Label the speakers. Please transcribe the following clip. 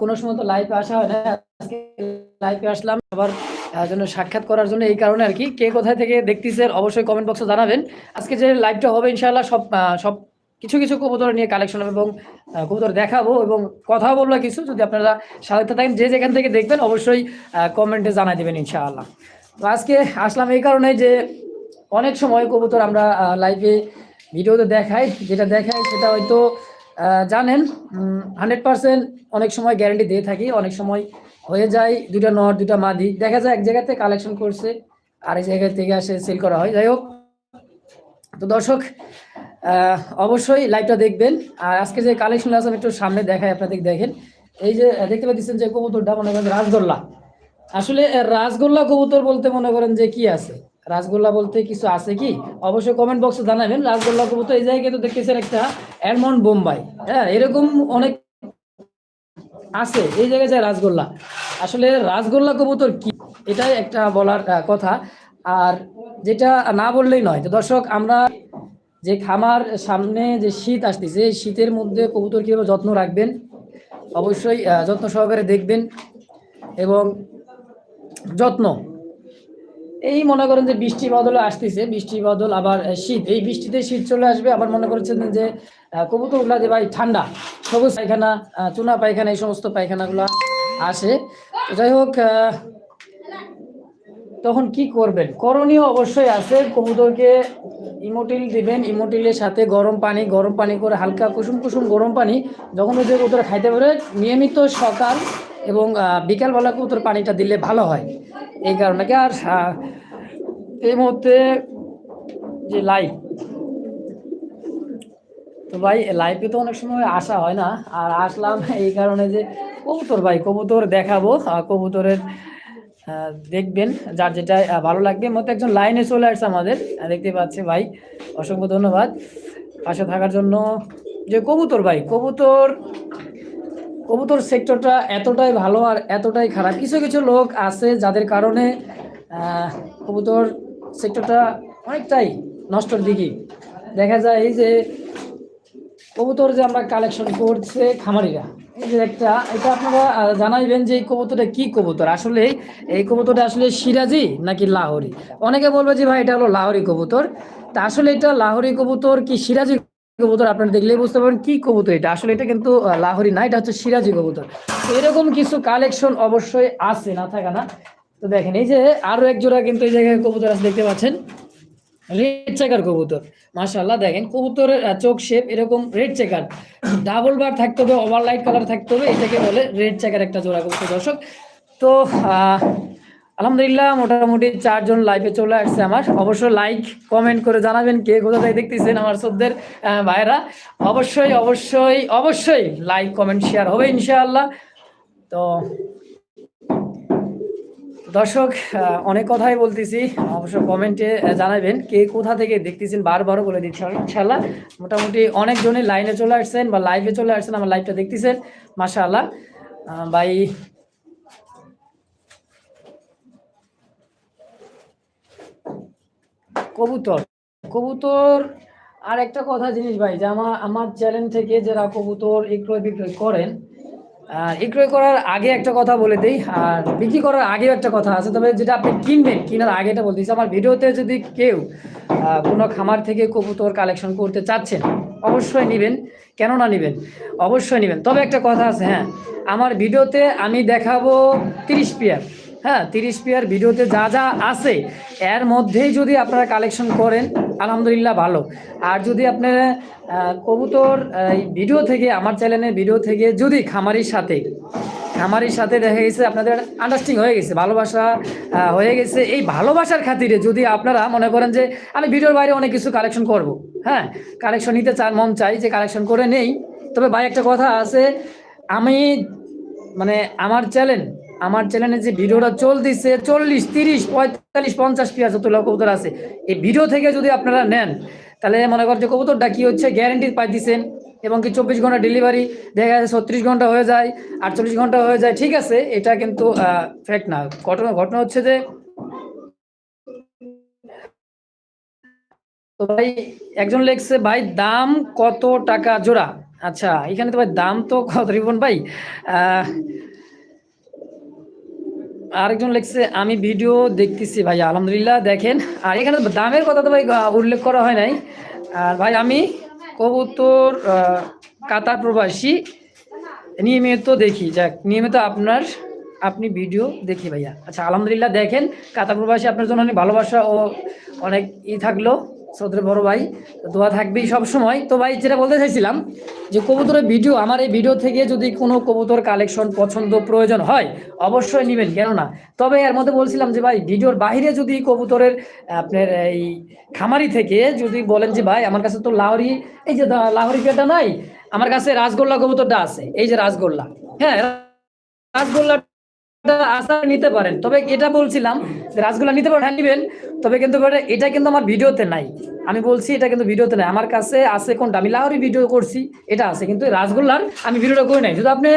Speaker 1: কোনো সময় তো লাইভে আসা হয় না। আজকে লাইভে আসলাম আবার জন্য সাক্ষাৎ করার জন্য এই কারণে আর কি। কে কোথায় থেকে দেখতেছেন অবশ্যই কমেন্ট বক্সে জানাবেন। আজকে যে লাইভটা হবে ইনশাআল্লাহ সব সব কিছু কিছু কবুতর নিয়ে কালেকশন হবে এবং কবুতর দেখাবো এবং কথা বলব কিছু। যদি আপনারা সাথে থাকেন, যে যেখান থেকে দেখবেন অবশ্যই কমেন্টে জানাই দেবেন ইনশাআল্লাহ। তো আজকে আসলাম এই কারণে যে অনেক সময় কবুতর আমরা লাইভে ভিডিওতে দেখাই। যেটা দেখাই সেটা হয়তো জানেন হান্ড্রেড পার্সেন্ট অনেক সময় গ্যারান্টি দিয়ে থাকি অনেক সময় হয়ে যায় দুটা নর দুটা মাদি। দেখা যায় এক জায়গাতে কালেকশন করছে আরেক জায়গা থেকে আসে সেল করা হয়। যাই হোক তো দর্শক অবশ্যই লাইভটা দেখবেন। আর আজকে যে কালেকশন আছে আমি একটু সামনে দেখাই আপনাদের দেখেন। এই যে দেখতে পাচ্ছেন যে কবুতরটা মনে করেন রাসগোল্লা আসলে আহ, রাসগোল্লা কবুতর বলতে মনে করেন যে কি আছে? রাসগোল্লা বলতে কিছু আছে কি? অবশ্যই কমেন্ট বক্সে জানাবেন। রাসগোল্লা কবুতর এই জায়গায় তো দেখতেছেন একটা অ্যালমন্ড বোম্বাই হ্যাঁ এরকম অনেক আছে। এই জায়গায় যায় রাসগোল্লা। আসলে রাসগোল্লা কবুতর কি? এটাই একটা বলার কথা। আর যেটা না বললেই নয়। তো দর্শক, আমরা যে খামার সামনে যে শীত আসতেছে শীতের মধ্যে কবুতর কীভাবে যত্ন রাখবেন? অবশ্যই যত্ন সহকারে দেখবেন এবং যত্ন এই মনে করেন যে বৃষ্টি বদল আসতেছে বৃষ্টি বদল আবার শীত। এই বৃষ্টিতে শীত চলে আসবে আবার মনে করছেন যে আহ, কবুতরগুলা যে ভাই ঠান্ডা সবুজ পায়খানা চুনা পায়খানা এই সমস্ত পায়খানাগুলা আসে। যাই হোক তখন কি করবেন? করণীয় অবশ্যই আছে কবুতরকে ইমোটিল দিবেন ইমোটিলের সাথে গরম পানি গরম পানি করে হালকা কুসুম কুসুম গরম পানি যখন যে কবুতর খাইতে পারে নিয়মিত সকাল এবং বিকালবেলা কবুতর পানিটা দিলে ভালো হয়। এই কারণে কি আর এই মুহূর্তে যে লাইভ তো ভাই লাইভে তো অনেক সময় আসা হয় না। আর আসলাম এই কারণে যে কবুতর ভাই, কবুতর দেখাবো কবুতরের দেখবেন যার যেটা ভালো লাগবে। মতো একজন লাইনে চলে আসছে আমাদের। দেখতে পাচ্ছি ভাই, অসংখ্য ধন্যবাদ। পাশে থাকার জন্য যে কবুতর ভাই, কবুতর কবুতর সেক্টরটা এতটাই ভালো আর এতটাই খারাপ। কিছু কিছু লোক আছে যাদের কারণে কবুতর সেক্টরটা অনেকটাই নষ্টর দিকে। দেখা যায় এই যে কবুতর যে আমরা কালেকশন করছে খামারিরা, এই যে একটা, এটা আপনারা জানাইবেন যে এই কবুতরটা কি কবুতর? আসলে এই কবুতরটা আসলে সিরাজি নাকি লাহোরি? অনেকে বলবে যে ভাই এটা হলো লাহোরি কবুতর। তা আসলে এটা লাহোরি কবুতর কি সিরাজি কবুতর আপনারা দেখলেই বুঝতে পারবেন কি কবুতর এটা। আসলে এটা কিন্তু লাহোরি না, এটা হচ্ছে সিরাজি কবুতর। এরকম কিছু কালেকশন অবশ্যই আছে, না থাকা না। তো দেখেন, এই যে আরও এক জোড়া কিন্তু এই জায়গায় কবুতর আছে, দেখতে পাচ্ছেন? রেড চেকার কবুতর। মাশাআল্লাহ, দেখেন, কবুতরের চোখ শেপ এরকম রেড চেকার ডাবল বার থাকতে হবে ওভার লাইট কালার থাকতে হবে, এটাকে বলে রেড চেকার একটা জোড়া কবুতর, দর্শক। তো আলহামদুলিল্লাহ মোটামুটি চারজন লাইভে চলে আসছে আমার। অবশ্যই লাইক কমেন্ট করে জানাবেন কে কোথা থেকে দেখতেছেন আমার সদ্যের আহ, ভাইয়েরা। অবশ্যই অবশ্যই অবশ্যই লাইক কমেন্ট শেয়ার হবে ইনশাআল্লাহ। তো দর্শক অনেক কথাই বলতেছি। অবশ্য কমেন্টে জানাবেন কে কোথা থেকে দেখতেছেন বারবারও বলে দিচ্ছি আমি ইনশাল্লাহ মোটামুটি অনেকজনই লাইনে চলে আসছেন বা লাইভে চলে আসছেন আমার লাইভটা দেখতেছেন মাশাআল্লাহ। ভাই কবুতর। কবুতর আর একটা কথা জিনিস ভাই যে আমার আমার চ্যানেল থেকে যারা কবুতর বিক্রয় বিক্রয় করেন আহ, বিক্রয় করার আগে একটা কথা বলে দিই আর বিক্রি করার আগেও একটা কথা আছে তবে যেটা আপনি কিনবেন কেনার আগে এটা বলতেছি আমার ভিডিওতে যদি কেউ কোনো খামার থেকে কবুতর কালেকশন করতে চাচ্ছেন অবশ্যই নেবেন। কেন না নেবেন? অবশ্যই নেবেন। তবে একটা কথা আছে হ্যাঁ আমার ভিডিওতে আমি দেখাবো তিরিশ পেয়ার হ্যাঁ তিরিশ পেয়ার ভিডিওতে যা যা আছে, এর মধ্যেই যদি আপনারা কালেকশন করেন, আলহামদুলিল্লাহ ভালো। আর যদি আপনারা কবুতর এই ভিডিও থেকে, আমার চ্যানেলের ভিডিও থেকে যদি খামারির সাথে খামারির সাথে দেখা গেছে, আপনাদের আন্ডারস্ট্যান্ডিং হয়ে গেছে, ভালোবাসা হয়ে গেছে, এই ভালোবাসার খাতিরে যদি আপনারা মনে করেন যে, আমি ভিডিওর বাইরে অনেক কিছু কালেকশন করব হ্যাঁ কালেকশন নিতে চান, মন চাই যে কালেকশন করে নেই, তবে ভাই, একটা কথা আছে, আমি মানে আমার চ্যানেল আমার চ্যানেলে যে ভিডিওটা চলতেছে, চল্লিশ, তিরিশ, পঁয়তাল্লিশ, পঞ্চাশ পিয়া যতগুলো কবুতর আছে, এই ভিডিও থেকে যদি আপনারা নেন, তাহলে মনে করেন যে কবুতরটা কি হচ্ছে গ্যারেন্টি পাই দিচ্ছেন এবং কি চব্বিশ ঘণ্টা ডেলিভারি দেখা যাচ্ছে ছত্রিশ ঘণ্টা হয়ে যায়, আটচল্লিশ ঘণ্টা হয়ে যায়, ঠিক আছে, এটা কিন্তু ফ্যাক্ট না। ঘটনা ঘটনা হচ্ছে যে, তো ভাই, একজন লেখছে, ভাই, দাম কত টাকা জোড়া? আচ্ছা এখানে তো ভাই, দাম তো কত, রিপন ভাই? আরেকজন লিখছে, আমি ভিডিও দেখতেছি ভাই, আলহামদুলিল্লাহ, দেখেন। আর এখানে দামের কথা তো ভাই উল্লেখ করা হয় নাই। আর ভাই, আমি কবুতর কাতার প্রবাসী, নিয়মিত দেখি। যাক, নিয়মিত আপনার, আপনি ভিডিও দেখি ভাইয়া। আচ্ছা আলহামদুলিল্লাহ, দেখেন, কাতার প্রবাসী আপনার জন্য অনেক ভালোবাসা ও অনেক ই থাকল। শ্রদ্ধের বড় ভাই, দোয়া থাকবেই সব সময় তো ভাই, যেটা বলতে চাইছিলাম যে কবুতরের ভিডিও আমার এই ভিডিও থেকে যদি কোনো কবুতর কালেকশন পছন্দ প্রয়োজন হয়, অবশ্যই নেবেন, কেননা? তবে এর মধ্যে বলছিলাম যে ভাই ভিডিওর বাইরে যদি কবুতরের, আপনার এই খামারি থেকে যদি বলেন যে ভাই, আমার কাছে তো লাহরি, এই যে লাহরি পেটা নাই, আমার কাছে রাসগোল্লা কবুতরটা আছে, এই যে রাসগোল্লা হ্যাঁ রাসগোল্লা আশা নিতে পারেন। তবে এটা বলছিলাম যে রাসগোল্লা নিতে পারেন হ্যাঁ নিবেন। তবে কিন্তু এটা কিন্তু আমার ভিডিওতে নাই। আমি বলছি, এটা কিন্তু ভিডিওতে নাই। আমার কাছে আছে কোনটা? আমি লাহরি ভিডিও করছি, এটা আছে। কিন্তু রাসগোল্লার আমি ভিডিওটা করি নাই। যদি আপনি